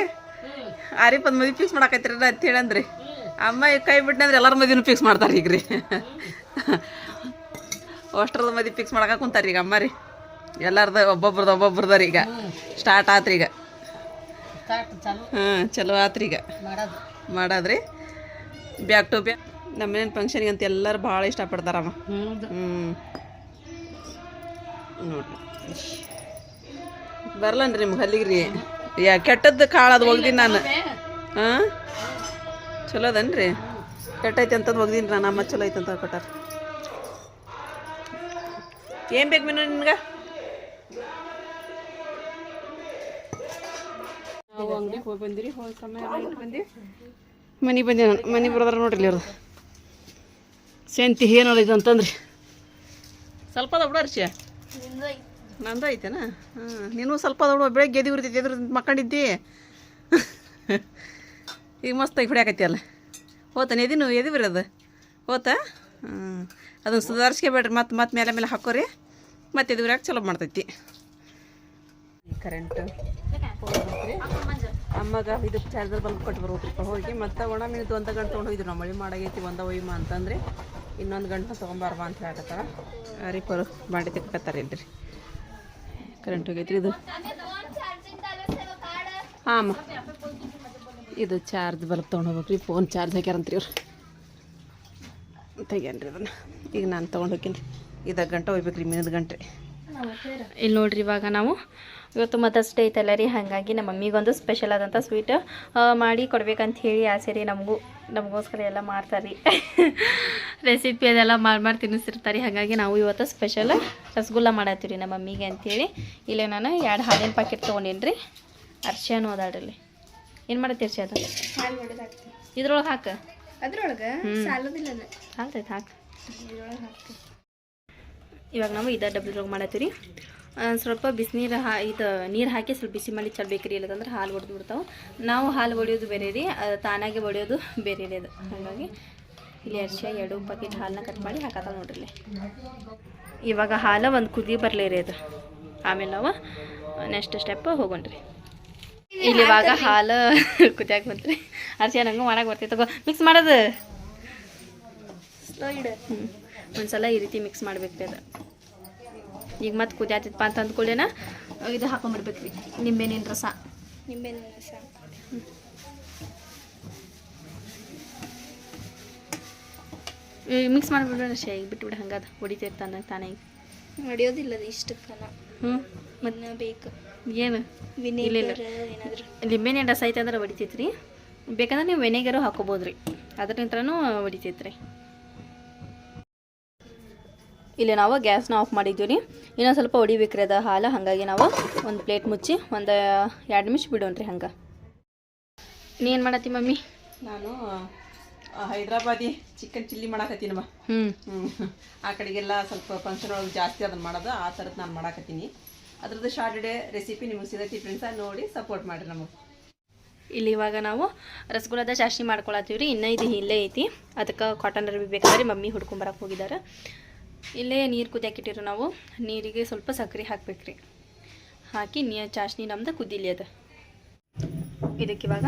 ಆರಿಫನ್ ಮದುವೆ ಫಿಕ್ಸ್ ಮಾಡಕತ್ತಿರ ಅಂತ ಹೇಳಂದ್ರಿ. ಅಮ್ಮ ಈಗ ಕೈ ಬಿಟ್ಟಂದ್ರೆ ಎಲ್ಲರ ಮದುವೆನೂ ಫಿಕ್ಸ್ ಮಾಡ್ತಾರೆ ಈಗ ರೀ ಅಷ್ಟ್ರದ ಮದುವೆ ಫಿಕ್ಸ್ ಮಾಡಕ ಕುಂತಾರ ಈಗ ಅಮ್ಮ ರೀ. ಎಲ್ಲಾರ್ದು ಒಬ್ಬೊಬ್ರದ್ದು ಒಬ್ಬೊಬ್ರದ ಈಗ. ಸ್ಟಾರ್ಟ್ ಆತ್ರಿ ಈಗ ಹಾಂ ಚಲೋ ಆತ್ರಿ ಈಗ. ಮಾಡೋದು. ಮಾಡೋದ್ರಿ? ಬ್ಯಾಕ್ ಟು ಬ್ಯಾಕ್ ನಮ್ಮ ಮನೇನ ಫಂಕ್ಷನ್ಗೆ ಅಂತ ಎಲ್ಲರೂ ಭಾಳ ಇಷ್ಟಪಡ್ತಾರಮ್ಮ ಹ್ಞೂ ಹ್ಞೂ ನೋಡ್ರಿ. ಬರ್ಲನ್ರಿ ನಿಮ್ಗೆ ಅಲ್ಲಿಗೆ ರೀ ಯಾ ಕೆಟ್ಟದ್ದು ಕಾಳು ಅದು ಒಗ್ದೀನಿ ನಾನು. ಹಾಂ? ಚಲೋ ಅದನ್ರಿ. ಕೆಟ್ಟೈತೆ ಅಂತಂದು ಒಗ್ದೀನಿ ನಾನು ಅಮ್ಮ ಚಲೋ ಐತೆ ಅಂತ ಕೊಟ್ಟಾರ ಏನು ಬೇಕು ಮೀನು ನಿನ್ಗೆ? ನಾವು ಅಂಗಡಿಗೆ ಹೋಗಿ ಬಂದಿರಿ ಸಮಯ ಬಂದಿ ಮನೆ ಬಂದೆ ನಾನು. ಮನೆ ಬರೋದ್ರ ನೋಡ್ರಿ ಇಲ್ಲಿ ಅವ್ರದ್ದು ಸೆಂತಿ ಇದು ಅಂತಂದ್ರಿ. ಸ್ವಲ್ಪ ಅದ ಬಿಡ ಅರ್ಶಿಯ ನಂದು ಐತೆನಾ? ಹಾಂ ನೀನು ಸ್ವಲ್ಪ ಅದ ಬಿಡು ಬೆಳಗ್ಗೆ ಎದಿ ಉರಿತೈತಿ ಎದುರು ಮಕ್ಕಂಡಿದ್ದಿ. ಈಗ ಮಸ್ತಾಗಿ ಹೊಡ್ಯಾಕತ್ತಿ ಅಲ್ಲ. ಹೋತಾನೆ ಎದಿನು ಎದಿ ಬಿರೋದು ಹೋತಾ? ಹ್ಞೂ ಅದನ್ನು ಸುಧಾರಿಸ್ಕೋಬೇಡ್ರಿ ಮತ್ತೆ ಮತ್ತೆ ಮೇಲೆ ಮೇಲೆ ಹಾಕೋರಿ. ಮತ್ತೆ ಎದಿ ಉರಿಯಾಕೆ ಚಲೋ ಮಾಡ್ತೈತಿ. ಕರೆಂಟ್ ಅಮ್ಮಗ ಇದು ಚಾರ್ಜರ್ ಬಲ್ಬ್ ಕೊಟ್ಟು ಬರ್ಬೇಕ್ರಿಪ್ಪ ಹೋಗಿ ಮತ್ತೆ ಒಣ ಮೀನು ಒಂದು ಗಂಟೆ ತೊಗೊಂಡು ಹೋಗಿದ್ರು ನಾವು ಮಳೆ ಮಾಡಾಗೈತಿ ಒಂದ ಒಯ್ಮ ಅಂತಂದ್ರೆ ಇನ್ನೊಂದು ಗಂಟೆ ತೊಗೊಂಬಾರ್ಬ ಅಂತ ಹೇಳಕತ್ತಾರ. ರಿಪೇರ್ ಮಾಡಿ ತೆಕ್ಕತ್ತಾರ ಇಲ್ರಿ. ಕರೆಂಟ್ ಹೋಗೈತ್ರಿ ಇದು. ಹಾಂ ಅಮ್ಮ. ಇದು ಚಾರ್ಜ್ ಬಲ್ಬ್ ತೊಗೊಂಡು ಹೋಗ್ಬೇಕ್ರಿ ಫೋನ್ ಚಾರ್ಜ್ ಹಾಕ್ಯಾರಂತ್ರಿ ಇವ್ರು. ತೆಗ್ಯಾನ್ರಿ ಅದನ್ನು ಈಗ ನಾನು ತೊಗೊಂಡು ಹೋಗ್ತೀನಿ. ಇದಾಗ ಗಂಟೆ ಹೋಗ್ಬೇಕ್ರಿ ಮೀನದ ಗಂಟೆ. ಇಲ್ಲಿ ನೋಡ್ರಿ ಇವಾಗ ನಾವು. ಇವತ್ತು ಮದರ್ಸ್ ಡೇ ಐತಲ್ಲ ರೀ ಹಾಗಾಗಿ ನಮ್ಮ ಮಮ್ಮಿಗೊಂದು ಸ್ಪೆಷಲ್ ಆದಂಥ ಸ್ವೀಟ್ ಮಾಡಿ ಕೊಡ್ಬೇಕಂತ ಹೇಳಿ ಆಸೆ ರೀ ನಮಗೂ. ನಮಗೋಸ್ಕರ ಎಲ್ಲ ಮಾಡ್ತಾರೆ ರೀ. ರೆಸಿಪಿ ಅದೆಲ್ಲ ಮಾಡಿ ಮಾಡಿ ತಿನ್ನಿಸಿರ್ತಾರೆ ಹಾಗಾಗಿ ನಾವು ಇವತ್ತು ಸ್ಪೆಷಲ್ ರಸಗುಲ್ಲ ಮಾಡತ್ತೀವಿ ರೀ ನಮ್ಮ ಮಮ್ಮಿಗೆ ಅಂಥೇಳಿ ಇಲ್ಲೇ ನಾನು ಎರಡು ಹಾಲಿನ ಪ್ಯಾಕೆಟ್ ತೊಗೊಂಡೇನಿ ರೀ. ಅರ್ಶಿಯನು ಅದಾಡ್ರಲ್ಲಿ ಏನು ಮಾಡತ್ತೀರಿ ಅರ್ಶಿ ಅದು? ಇದ್ರೊಳಗೆ ಹಾಕ. ಅದ್ರೊಳಗೆ ಹಾಕ್ತೈತೆ ಹಾಕ. ಇವಾಗ ನಾವು ಇದ ಡಬ್ಲ್ಯೂ ಮಾಡತ್ತೀವಿ ರೀ. ಸ್ವಲ್ಪ ಬಿಸಿನೀರು ಹಾ ಇದು ನೀರು ಹಾಕಿ ಸ್ವಲ್ಪ ಬಿಸಿ ಮಾಡಿ ಚಲ್ಬೇಕ್ರಿ ಇಲ್ಲದಂದ್ರೆ ಹಾಲು ಒಡೆದು ಬಿಡ್ತಾವೆ. ನಾವು ಹಾಲು ಒಡೆಯೋದು ಬೇರೆ ರೀ ಅದು ತಾನಾಗೆ ಒಡೆಯೋದು ಬೇರೆ ರೀ ಅದು. ಹಾಗಾಗಿ ಇಲ್ಲಿ ಅರ್ಶ ಎರಡು ಪ್ಯಾಕೆಟ್ ಹಾಲನ್ನ ಕಟ್ ಮಾಡಿ ಹಾಕತ್ತ ನೋಡ್ರಿ ಇಲ್ಲಿ. ಇವಾಗ ಹಾಲು ಒಂದು ಕುದಿ ಬರಲಿ ರೀ ಅದು. ಆಮೇಲೆ ನಾವು ನೆಕ್ಸ್ಟ್ ಸ್ಟೆಪ್ ಹೋಗೋಣ್ರಿ ಇಲ್ಲಿ ಇವಾಗ ಹಾಲು ಕುದಿಯಾಕ ಬಂತ್ರಿ. ಅರ್ಶಿ ನಂಗೂ ಮಾಡಕ್ಕೆ ಬರ್ತೈತೆ ತಗೋ ಮಿಕ್ಸ್ ಮಾಡೋದು. ಹ್ಞೂ ಒಂದ್ಸಲ ಈ ರೀತಿ ಮಿಕ್ಸ್ ಮಾಡ್ಬೇಕ್ರಿ ಅದು. ಈಗ ಮತ್ತೆ ಕುದಿಯಾತಿತ್ತಪ್ಪ ಅಂತ ಅಂದ್ಕೊಳ್ಳೇನ ಇದು ಹಾಕೊಂಡ್ಬಿಡ್ಬೇಕ್ರಿ ನಿಂಬೆನಿನ ರಸ. ನಿಂಬೆಹಣ್ಣಿನ ರಸ. ಮಿಕ್ಸ್ ಮಾಡಿಬಿಡೋಣ ಶೇ ಈಗ ಬಿಟ್ಬಿಡ ಹಂಗದ. ಹೊಡಿತಿರ್ತಾನೆ ತಾನೇ ಈಗ. ನಡೆಯೋದಿಲ್ಲ ಅದು ಇಷ್ಟಕ್ಕನ ಹ್ಞೂ ಮನ್ನ ಬೇಕು. ಏನು? ವಿನೇಗರ್ ಏನಾದ್ರು. ಲಿಂಬೆಹಣ್ಣಿನ ರಸ ಐತೆ ಅಂದ್ರೆ ಹೊಡಿತೈತ್ರಿ. ಬೇಕಂದ್ರೆ ನೀವು ವೆನೆಗರು ಹಾಕೋಬೋದು ರೀ ನಂತರನೂ ಹೊಡಿತೈತ್ರಿ. ಇಲ್ಲಿ ನಾವು ಗ್ಯಾಸ್ನ ಆಫ್ ಮಾಡಿದ್ದೀವಿ. ರೀ ಇನ್ನೊಂದು ಸ್ವಲ್ಪ ಹೊಡಿಬೇಕ್ರಿ ಅದ ಹಾಲು. ಹಾಗಾಗಿ ನಾವು ಒಂದು ಪ್ಲೇಟ್ ಮುಚ್ಚಿ ಒಂದು ಎರಡು ನಿಮಿಷ ರೀ ಹಂಗೆ. ನೀ ಏನು ಮಾಡತ್ತಿ ಮಮ್ಮಿ? ನಾನು ಹೈದ್ರಾಬಾದಿ ಚಿಕನ್ ಚಿಲ್ಲಿ ಮಾಡಾಕತ್ತೀನಮ್ಮ ಹ್ಞೂ ಹ್ಞೂ ಆ ಕಡೆಗೆಲ್ಲ ಸ್ವಲ್ಪ ಫಂಕ್ಷನ್ ಒಳಗೆ ಜಾಸ್ತಿ ಅದನ್ನು ಮಾಡೋದು ಆ ಥರದ್ದು ನಾನು ಮಾಡಾಕತ್ತೀನಿ. ಅದ್ರದ್ದು ಶಾರ್ಟ್ ಡೇ ರೆಸಿಪಿ ನಿಮಗೆ ಸಿಗತ್ತಿ ಫ್ರೆಂಡ್ಸ ನೋಡಿ ಸಪೋರ್ಟ್ ಮಾಡಿರಿ ನಮಗೆ. ಇಲ್ಲಿ ಇವಾಗ ನಾವು ರಸಗುಲ್ಲದ ಶಾಸ್ತಿ ಮಾಡ್ಕೊಳತ್ತೀವಿ ರೀ ಇನ್ನೂ ಇದು ಇಲ್ಲೇ ಐತಿ. ಅದಕ್ಕೆ ಕಾಟನ್ ಅರ್ಬಿ ಬೇಕಾದ್ರೆ ಮಮ್ಮಿ ಹುಡ್ಕೊಂಬರಕ್ಕೆ ಹೋಗಿದ್ದಾರೆ ಇಲ್ಲೇ ನೀರು ಕುದಿಯಾಕಿಟ್ಟಿರು ನಾವು ನೀರಿಗೆ ಸ್ವಲ್ಪ ಸಕ್ಕರೆ ಹಾಕ್ಬೇಕ್ರಿ. ಹಾಕಿ ನೀ ಚಾಷ್ನಿ ನಮ್ದು ಕುದಿಲಿ ಅದು. ಇದಕ್ಕಿವಾಗ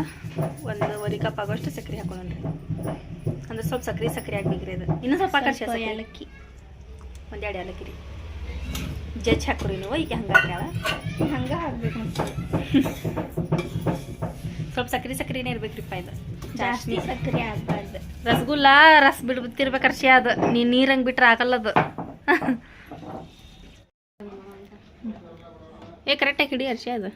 ಒಂದೂವರೆ ಕಪ್ ಆಗೋಷ್ಟು ಸಕ್ಕರೆ ಹಾಕೊಳ್ಳೋಣ್ರಿ ಅಂದ್ರೆ. ಸ್ವಲ್ಪ ಸಕ್ಕರೆ ಸಕ್ಕರೆ ಹಾಕ್ಬೇಕ್ರಿ ಅದು. ಇನ್ನೂ ಸ್ವಲ್ಪ ಹಾಕಿ ಏಲಕ್ಕಿ. ಒಂದೆರಡು ಏಲಕ್ಕಿ ರೀ. ಜಜ್ಜಿ ಹಾಕ್ರಿ ನೀವು ಈಗ ಹಂಗಾಗ್ಯಾವ? ಹಂಗೆ ಹಾಕ್ಬೇಕು ಸ್ವಲ್ಪ ಸಕ್ಕರೆ ಸಕ್ಕರೆನೇ ಇರ್ಬೇಕ್ರಿಪ್ಪ ಇದು. ಜಾಸ್ತಿ ಸಕ್ಕರೆ ಆಗ್ಬಾರ್ದು. ರಸಗುಲ್ಲ ರಸ ಬಿಡ್ತಿರ್ಬೇಕು ಅರ್ಶಿ ಅದು. ನೀ ನೀರಂಗೆ ಬಿಟ್ರೆ ಆಗಲ್ಲ ಅದು. ಏ ಕರೆಕ್ಟಾಗಿ ಹಿಡಿ ಅರ್ಶಿ ಅದು.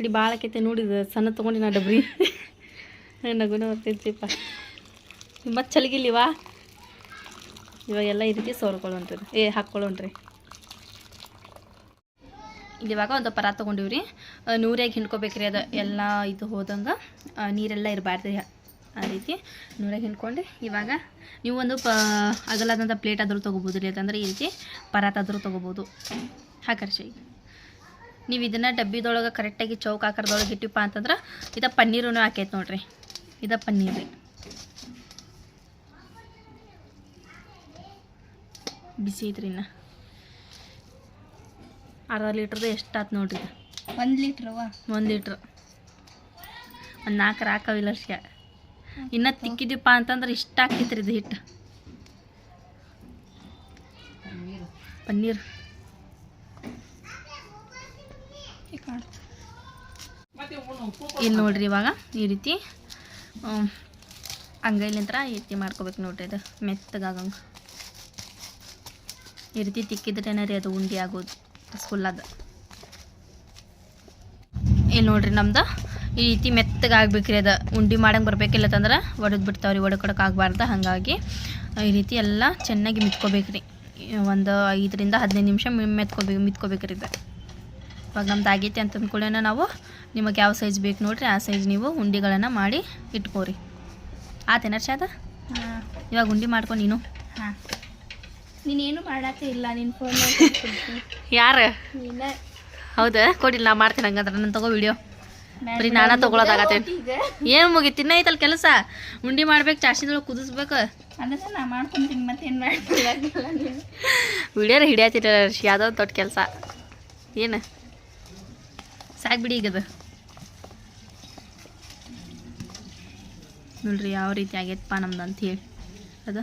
ಇಡಿ ಭಾಳ ಆಕೈತೆ ನೋಡಿದ ಸಣ್ಣ ತೊಗೊಂಡಿ ನಾ ಡಬ್ರಿ ನಗುನ ಬರ್ತೈತಿಪ್ಪ ಮತ್ತೆ ಚಲಗಿಲ್ಲಿವಾ ಇವಾಗೆಲ್ಲ ಈ ರೀತಿ ಸೋರ್ಕೊಳ್ಳೋಂಥದ್ದು ಏ ಹಾಕ್ಕೊಳ್ಳೋಣ್ರಿ. ಇಲ್ಲಿ ಇವಾಗ ಒಂದು ಪರ ತೊಗೊಂಡಿವ್ರಿ. ನೂರಾಗಿ ಹಿಂಡ್ಕೋಬೇಕ್ರಿ ಅದು ಎಲ್ಲ ಇದು ಹೋದಂಗೆ. ನೀರೆಲ್ಲ ಇರಬಾರ್ದು ಆ ರೀತಿ ನೂರಾಗಿ ಹಿಂಡ್ಕೊಂಡು ಇವಾಗ ನೀವು ಒಂದು ಪ ಅಗಲಾದಂಥ ಪ್ಲೇಟ್ ಆದರೂ ತೊಗೋಬೋದು ರೀ ಅದಂದ್ರೆ ಈ ರೀತಿ ಪರಾತ್ ಆದರೂ ತೊಗೋಬೋದು. ಹಾಕರ್ಷಿ ನೀವು ಇದನ್ನು ಡಬ್ಬಿದೊಳಗೆ ಕರೆಕ್ಟಾಗಿ ಚೌಕ ಆಕಾರದೊಳಗೆ ಇಟ್ಟಿಪ್ಪ ಅಂತಂದ್ರೆ ಇದ ಪನ್ನೀರೂ ಹಾಕೈತೆ ನೋಡ್ರಿ. ಇದ ಪನ್ನೀರ್ ರೀ. ಬಿಸಿ ಐತ್ರಿ ಇನ್ನು. ಅರ್ಧ ಲೀಟ್ರದ ಎಷ್ಟು ಆತು ನೋಡ್ರಿ? ಒಂದು ಲೀಟ್ರವ ಒಂದು ಲೀಟ್ರ್. ಒಂದು ನಾಲ್ಕು ಹಾಕವಿಲ್ಲ ಅಷ್ಟೆ. ಇನ್ನು ತಿಕ್ಕಿದ್ದೀಪ ಅಂತಂದ್ರೆ ಇಷ್ಟ ಆಕೈತ್ರಿ ಇದು ಹಿಟ್ಟು. ಪನ್ನೀರ್. ಇಲ್ಲಿ ನೋಡ್ರಿ ಇವಾಗ ಈ ರೀತಿ ಅಂಗೈಲಿಂತ್ರ ಈ ರೀತಿ ಮಾಡ್ಕೋಬೇಕು ನೋಡ್ರಿ ಇದು ಮೆತ್ತಗಾಗಂಗೆ. ಈ ರೀತಿ ತಿಕ್ಕಿದ್ರೆ ರೀ ಅದು ಉಂಡೆ ಆಗೋದು. ರಸಗುಲ್ಲದ ಇಲ್ಲಿ ನೋಡ್ರಿ ನಮ್ದು. ಈ ರೀತಿ ಮೆತ್ತಗೆ ಆಗ್ಬೇಕ್ರಿ ಅದು. ಉಂಡಿ ಮಾಡಂಗೆ ಬರ್ಬೇಕಿಲ್ಲತ್ತಂದ್ರೆ ಒಡೆದು ಬಿಡ್ತಾವ್ರಿ ಒಡಕೊಡಕ್ಕೆ ಆಗಬಾರ್ದು. ಹಾಗಾಗಿ ಈ ರೀತಿ ಎಲ್ಲ ಚೆನ್ನಾಗಿ ಮಿತ್ಕೋಬೇಕ್ರಿ. ಒಂದು ಐದರಿಂದ ಹದಿನೈದು ನಿಮಿಷ ಮೆತ್ಕೋಬೇಕು ಮಿತ್ಕೋಬೇಕ್ರಿ ಇದು. ಇವಾಗ ನಮ್ದು ಆಗೈತೆ ಅಂತ ಅಂದ್ಕೊಳ್ಳೇನ ನಾವು. ನಿಮಗೆ ಯಾವ ಸೈಜ್ ಬೇಕು ನೋಡ್ರಿ ಆ ಸೈಜ್ ನೀವು ಉಂಡಿಗಳನ್ನು ಮಾಡಿ ಇಟ್ಕೋರಿ. ಆತೇನರ್ಷ ಅದ? ಇವಾಗ ಉಂಡಿ ಮಾಡ್ಕೊಂಡು ನೀನು. ಹಾಂ. ನೀನೇನು ಮಾಡಕ್ಕೆ ಇಲ್ಲ ನಿನ್ನ ಫೋನ್ ಯಾರು? ಹೌದ ಹೌದಾ? ಕೊಡಿಲ್ಲ ನಾ ಮಾಡ್ತೀನಿ ಹಂಗಂದ್ರೆ ನನ್ನ ತಗೋ ವಿಡಿಯೋ ಬರೀ ನಾನ ತಗೊಳದಾಗತ್ತೆ. ಏನ್ ಮುಗಿತು ಇನ್ನ ಐತಲ್ಲ ಕೆಲಸ? ಉಂಡಿ ಮಾಡ್ಬೇಕು ಚಾಸಿದೊಳಗೆ ಕುದಿಸ್ಬೇಕು. ಅದನ್ನ ನಾ ಮಾಡ್ಕೊಂತೀನಿ ಮತ್ತೇನು ಮಾಡ್ಕೊಳ್ಳಾಗಿಲ್ಲ ನೀನು. ವಿಡಿಯೋರ ಹಿಡಿಯತ್ತಿರ ಯಾವುದೋ ದೊಡ್ಡ ಕೆಲಸ. ಏನು? ಸಾಕು ಬಿಡಿ ಈಗದು. ನೋಡ್ರಿ ಯಾವ ರೀತಿ ಆಗೈತಪ್ಪ ನಮ್ದು ಅಂತ ಹೇಳಿ ಅದು?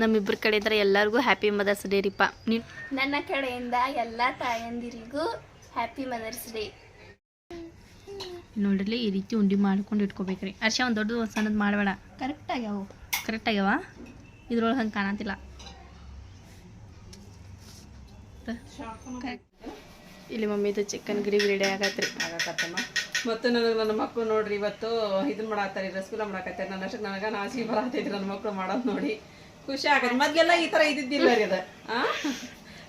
ನಮ್ಮಿಬ್ಬರ ಕಡೆ ಇದ್ರೆ ಎಲ್ಲರಿಗೂ ಹ್ಯಾಪಿ ಮದರ್ಸ್ ಡೇ ರೀಪ್ಪ ನೀನು ನನ್ನ ಕಡೆಯಿಂದ ಎಲ್ಲ ತಾಯಂದಿರಿಗೂ ಹ್ಯಾಪಿ ಮದರ್ಸ್ ಡೇ ನೋಡ್ರಿ ಈ ರೀತಿ ಉಂಡಿ ಮಾಡ್ಕೊಂಡು ಇಟ್ಕೋಬೇಕ್ರಿ. ಅರ್ಷ ಒಂದು ದೊಡ್ಡದು ಒಂದು ಸಣ್ಣದು ಮಾಡಬೇಡ. ಕರೆಕ್ಟ್ ಆಗ್ಯಾವು ಕರೆಕ್ಟ್ ಆಗ್ಯಾವ? ಇದ್ರೊಳಗೆ ಹಂಗೆ ಕಾಣತಿಲ್ಲ. ಇಲ್ಲಿ ಮಮ್ಮಿದು ಚಿಕನ್ ಗ್ರೇವಿ ರೆಡಿ ಆಗತ್ರಿ. ಆಗತ್ತಮ್ಮ ಮತ್ತು ನನಗೆ ನನ್ನ ಮಕ್ಕಳು ನೋಡ್ರಿ ಇವತ್ತು ಇದನ್ನ ಮಾಡಾಕ್ತಾರೆ ರಸಗುಲ್ಲ ಮಾಡಾಕತ್ತಾರೆ. ನನ್ನ ಅಷ್ಟಕ್ಕೆ ನನಗೆ ನಾಸಿ ಬರತೈತಿ ನನ್ನ ಮಕ್ಕಳು ಮಾಡೋದು ನೋಡಿ. ಖುಷಿ ಆಗತ್ತೆ. ಮೊದ್ಲೆಲ್ಲ ಈ ತರ ಇದ್ದಿದ್ದಿಲ್ಲ ರೀ ಅದ?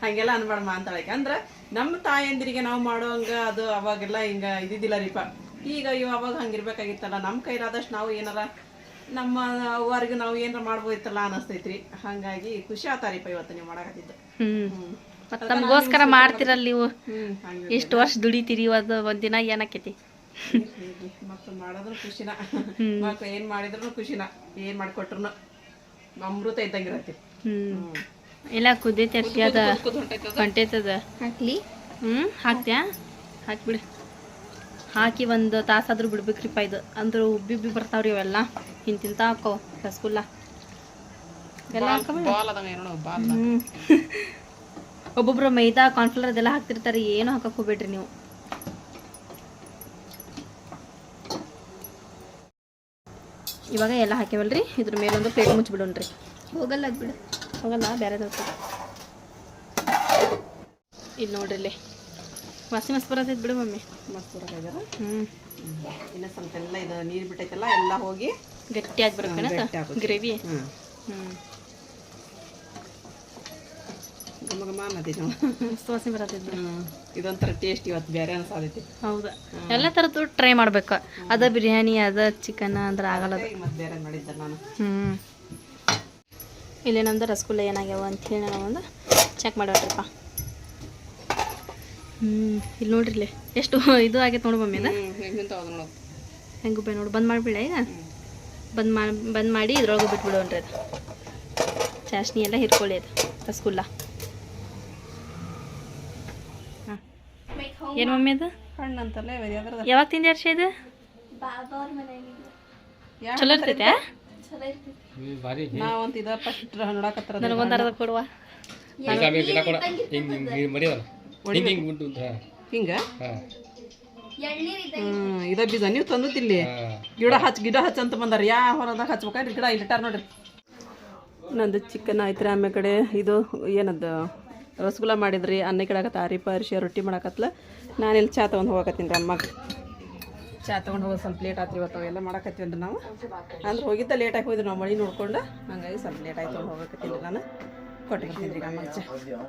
ಹಂಗೆಲ್ಲ ಅನ್ಬೇಡಮ್ಮ ಅಂತಾಳಕ್ಕೆ ಅಂದ್ರ ನಮ್ಮ ತಾಯಂದಿರಿಗೆ ನಾವು ಮಾಡೋಂಗ ಅದು ಅವಾಗೆಲ್ಲ ಹಿಂಗ ಇದ್ದಿದ್ದಿಲ್ಲ ರೀಪ. ಈಗ ಅಯ್ಯೋ ಅವಾಗ ಹಂಗಿರ್ಬೇಕಾಗಿತ್ತಲ್ಲ ನಮ್ಮ ಕೈಲಾದಷ್ಟು ನಾವು ಏನಾರ ನಮ್ಮ ಅವ್ವರ್ಗೆ ನಾವು ಏನಾರ ಮಾಡ್ಬೋದಿತ್ತಲ್ಲ ಅನಸ್ತೈತ್ರಿ. ಹಂಗಾಗಿ ಖುಷಿ ಆತಾರಿಪ್ಪ ಇವತ್ತು ನೀವು ಮಾಡಾಕತ್ತಿದ್ದ. ಹ್ಮ್. ಮತ್ತು ನಮಗೋಸ್ಕರ ಮಾಡ್ತಿರಲ್ಲ ನೀವು. ಎಷ್ಟು ಇಷ್ಟು ವರ್ಷ ದುಡಿತೀರಿ ಅದು ಒಂದಿನ ಏನಾಕೈತಿ? ಮತ್ತ ಮಾಡಿದ್ರು ಖುಷಿನ. ಮಕ್ಳು ಏನ್ ಮಾಡಿದ್ರು ಖುಷಿನ. ಏನ್ ಮಾಡಿಕೊಟ್ರು ಅಮೃತ ಇದ್ದಂಗಿರತ್ತೆ ಹ್ಮ್. ಇಲ್ಲ ಕುದ್ದೈತಿ ಅದ ಹೊಂಟೈತದ ಹಾಕ್ಲಿ. ಹ್ಮ್ ಹಾಕ್ತ್ಯಾ? ಹಾಕ್ಬಿಡಿ. ಹಾಕಿ ಒಂದು ತಾಸಾದ್ರೂ ಬಿಡ್ಬೇಕ್ರಿಪ್ಪ ಇದು. ಅಂದ್ರೆ ಉಬ್ಬಿ ಉಬ್ಬಿ ಬರ್ತಾವ್ರಿ ಇವೆಲ್ಲ. ಇಂತಿಂತ ಹಾಕೋ ರಸಗುಲ್ಲ. ಎಲ್ಲ ಒಬ್ಬೊಬ್ರು ಮೈದಾ ಕಾನ್ಫ್ಲರ್ ಅದೆಲ್ಲ ಹಾಕ್ತಿರ್ತಾರೆ. ಏನು ಹಾಕಕ್ ಹೋಗ್ಬೇಡ್ರಿ ನೀವು. ಇವಾಗ ಎಲ್ಲ ಹಾಕಿವಲ್ರಿ ಇದ್ರ ಮೇಲೊಂದು ಪ್ಲೇಟ್ ಮುಚ್ಚಿಬಿಡೋಣ್ರಿ. ಹೋಗಲ್ಲ ಅದ್ ಬಿಡು. ಹೋಗಲ್ಲ ಬೇರೆ ಇಲ್ಲಿ ನೋಡ್ರಿ ಇಲ್ಲಿ. ಮಸ್ತಿ ಮಸ್ತ್ ಬರತೈತೆ ಬಿಡು ಮಮ್ಮಿ. ಮಸ್ತ್ ಬರಕಾಗ್ಯಾರ ಹ್ಞೂ ಇನ್ನು ಸ್ವಲ್ಪ ಎಲ್ಲ ಇದು ನೀರು ಬಿಟ್ಟೈತಲ್ಲ ಎಲ್ಲ ಹೋಗಿ ಗಟ್ಟಿಯಾಗಿ ಆಗ್ಬೇಕು. ಗ್ರೇವಿ? ಹ್ಞೂ ಹ್ಞೂ ಗಮ ಗಮ ಅನ್ನತಿ ನಾವು ಮಸ್ತ್ ವಾಸನೆ ಬರತೈತಿ ಇದೊಂಥರ ಟೇಸ್ಟ್ ಇವತ್ತು ಬೇರೆ ಅನ್ಸಾದೈತಿ ಹೌದು. ಎಲ್ಲ ಥರದ್ದು ಟ್ರೈ ಮಾಡ್ಬೇಕು. ಅದ ಬಿರಿಯಾನಿ ಅದ ಚಿಕನ್ ಅಂದ್ರೆ ಆಗಲ್ಲ ಅದು ಮತ್ತೆ ಬೇರೆ ಮಾಡಿದ್ದೆ ನಾನು. ಹ್ಞೂ ಇಲ್ಲಿ ನಮ್ದು ರಸಗುಲ್ಲ ಏನಾಗ್ಯಾವ ಅಂತ ಹೇಳಿ ಒಂದು ಚೆಕ್ ಮಾಡೋಣ್ರಿಪ್ಪ ಹ್ಞೂ ಇಲ್ಲಿ ನೋಡ್ರಿ ಇಲ್ಲಿ. ಎಷ್ಟು ಇದು ಆಗೈತೆ ನೋಡು ಮಮ್ಮಿ ಅದ. ಹೆಂಗೆ ನೋಡು. ಬಂದ್ ಮಾಡಿಬಿಡ ಈಗ? ಬಂದ್ ಮಾಡಿ ಬಂದ್ ಮಾಡಿ ಇದ್ರೊಳಗೆ ಬಿಟ್ಬಿಡೋಣ್ರಿ ಅದು. ಚಾಸ್ನಿ ಎಲ್ಲ ಹಿರ್ಕೊಳ್ಳಿ ಅದು ರಸಗುಲ್ಲ ಹಾಂ ಏನು ಮಮ್ಮಿ ಅದು? ಹಣ್ಣು ಅಂತಲ್ಲ ಯಾವಾಗ ತಿಂದೆ ಅರ್ಷ ಇದು? ಬಾಬಾ ಅವ್ರ ಮನೆಯಲ್ಲಿ ಚಲೋ ಇರ್ತೈತೆ. ನಾವಂತ ಇದ ಫಸ್ಟ್ ನೋಡಕತ್ತರ ನನಗೊಂದು ಅರ್ಧ ಕೊಡುವ. ಹಿಂಗ ಇದ. ಬೀಜ ನೀವು ತಂದಿಲ್ಲಿ ಗಿಡ ಹಚ್ ಗಿಡ ಹಚ್ಚ ಅಂತ ಬಂದಾರ. ಯಾ ಹೊರದಾಗ ಹಚ್ಬೇಕಾದ್ರೆ ಗಿಡ ಇಲ್ಲಿಟ್ಟಾರ ನೋಡ್ರಿ. ನಂದು ಚಿಕನ್ ಆಯ್ತ್ರಿ ಆಮೇಲೆ ಕಡೆ. ಇದು ಏನದು? ರಸಗುಲ್ಲ ಮಾಡಿದ್ರಿ ಅನ್ನ ಕಿಡಕತ್ತ ಅರಿಪ ಅರಿಶಿ ರೊಟ್ಟಿ ಮಾಡಾಕತ್ಲ. ನಾನು ಇಲ್ಲಿ ಚಾ ತೊಗೊಂಡು ಹೋಗಕತ್ತೀನಿ ರೀ ಅಮ್ಮಗೆ. ಚಾ ತೊಗೊಂಡು ಹೋಗೋದು ಸ್ವಲ್ಪ ಲೇಟ್ ಆತ್ರಿ ಇವತ್ತು ಎಲ್ಲ ಮಾಡಕತ್ತೀವಿ ಅಂದ್ರೆ ನಾವು. ಅಂದ್ರೆ ಹೋಗಿದ್ದ ಲೇಟಾಗಿ ಹೋಯ್ದು ನಾವು ಮಳಿ ನೋಡ್ಕೊಂಡು. ಹಂಗಾಗಿ ಸ್ವಲ್ಪ ಲೇಟ್ ಆಯ್ತು ತೊಗೊಂಡು ಹೋಗಕತ್ತೀನಿ ನಾನು. ಕೊಟ್ಟಿರ್ತೀನಿ ರೀ ಅಮ್ಮ ಚಾ.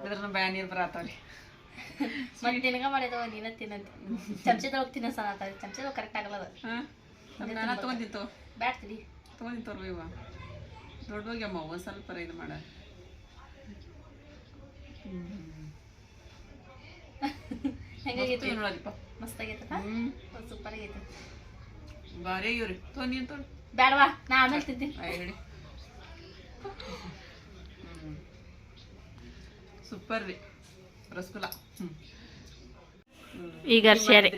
ಇದ್ರ ಬ್ಯಾ ನೀರು ಬರತ್ತಾವ್ರಿ. ಮನೆ ನಿನಗ ಮಾಡಿದವ ನೀನ ತಿನ್ನಂತ ಚಮಚದೊಳಗೆ ತಿನ್ನೋ ಸಲ ಚಮಚದೊಳಗೆ ಕರೆಕ್ಟ್ ಆಗಲ್ಲ ಅದು ಹಾಂ? ನಾನು ತೊಗೊಂಡಿತ್ತು ಬ್ಯಾಡ್ತೀನಿ ತೊಗೊಂಡಿನಿ ತೋರ್ವ ಇವ. ದೊಡ್ಡವಾಗಿ ಅಮ್ಮ ಒಂದು ಸ್ವಲ್ಪ ಇದು ಮಾಡ. ಹೆಂಗಾಗೈತಿ ನೋಡಲಿಪ್ಪ ಮಸ್ತ್ ಆಗೈತಪ್ಪ ಸೂಪರ್ ಆಗೈತಿ. ಬಾರಿ ಇವ್ರಿ ತೊಗೊಂಡಿ ಅಂತ ಬೇಡವಾ ನಾ ಆಮೇಲೆ ತಿಂತೀನಿ. ಹೇಳಿ ಸೂಪರ್ ರೀ. ರಸಗುಲ್ಲ. ಈಗ ಈಗ ಅರ್ಶಿಯಾರಿ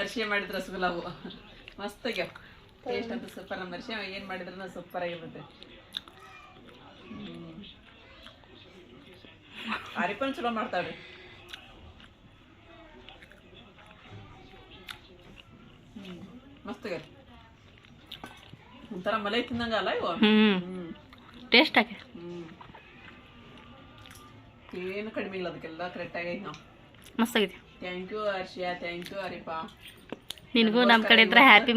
ಅರ್ಶಿಯ ಮಾಡಿದ ರಸಗುಲ್ಲ ಅವು. ಮಸ್ತ್ ಆಗ್ಯಾವ. ಟೇಸ್ಟ್ ಅಂತ ಸೂಪರ್. ನಮ್ಮ ಅರ್ಶಿಯ ಏನು ಮಾಡಿದ್ರು ಸೂಪರ್ ಆಗಿರುತ್ತೆ. ಅರಿಪನ್ ಚಲೋ ಮಾಡ್ತಾವ್ರಿ. ಮಸ್ತ್ ಆಗ್ಯಾವ ಒಂಥರ ಮಲೈ ತಿಂದಂಗ ಅಲ್ಲ ಇವು? ಟೇಸ್ಟ್ ಆಗಿ ಏನು ಕಡಿಮೆ ಇಲ್ಲ ಅದಕ್ಕೆಲ್ಲ ಕರೆಕ್ಟ್ ಆಗೈತೆ ನಾವು. ಮಸ್ತ್ ಆಗಿದೆ. Thank you Harshiya. Thank you ಹರಿಪಾ ನಿನಗೂ ನಮ್ಮ ಕಡೆ ಇದ್ರೆ happy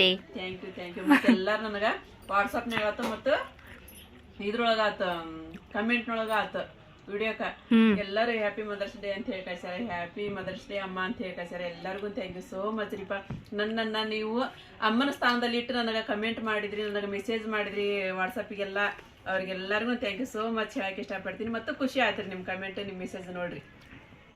day thank you thank you ಮತ್ತೆ ಎಲ್ಲರೂ ನನಗೆ ವಾಟ್ಸಪ್ನಾಗ ಆತು ಮತ್ತು ಇದ್ರೊಳಗ ಆತು ಕಮೆಂಟ್ನೊಳಗ ಆತ. ವಿಡಿಯೋಕ. ಎಲ್ಲರೂ ಹ್ಯಾಪಿ ಮದರ್ಸ್ ಡೇ ಅಂತ ಹೇಳಿ ಕಳ್ಸ್ಯಾರ. ಹ್ಯಾಪಿ ಮದರ್ಸ್ ಡೇ ಅಮ್ಮ ಅಂತ ಹೇಳಿ ಕಳ್ಸ್ಯಾರ. ಎಲ್ಲರಿಗೂ ಥ್ಯಾಂಕ್ ಯು ಸೋ ಮಚ್ ರೀಪಾ. ನನ್ನನ್ನ ನೀವು ಅಮ್ಮನ ಸ್ಥಾನದಲ್ಲಿ ಇಟ್ಟು ನನಗೆ ಕಮೆಂಟ್ ಮಾಡಿದ್ರಿ ನನಗೆ ಮೆಸೇಜ್ ಮಾಡಿದ್ರಿ ವಾಟ್ಸಪ್ಪಿಗೆಲ್ಲ ಅವ್ರಿಗೆಲ್ಲರಿಗೂ ಥ್ಯಾಂಕ್ ಯು ಸೋ ಮಚ್ ಹೇಳಕ್ಕೆ ಇಷ್ಟಪಡ್ತೀನಿ. ಮತ್ತು ಖುಷಿ ಆಯ್ತು ರೀ ನಿಮ್ಮ ಕಮೆಂಟ್ ನಿಮ್ಮ ಮೆಸೇಜ್ ನೋಡ್ರಿ.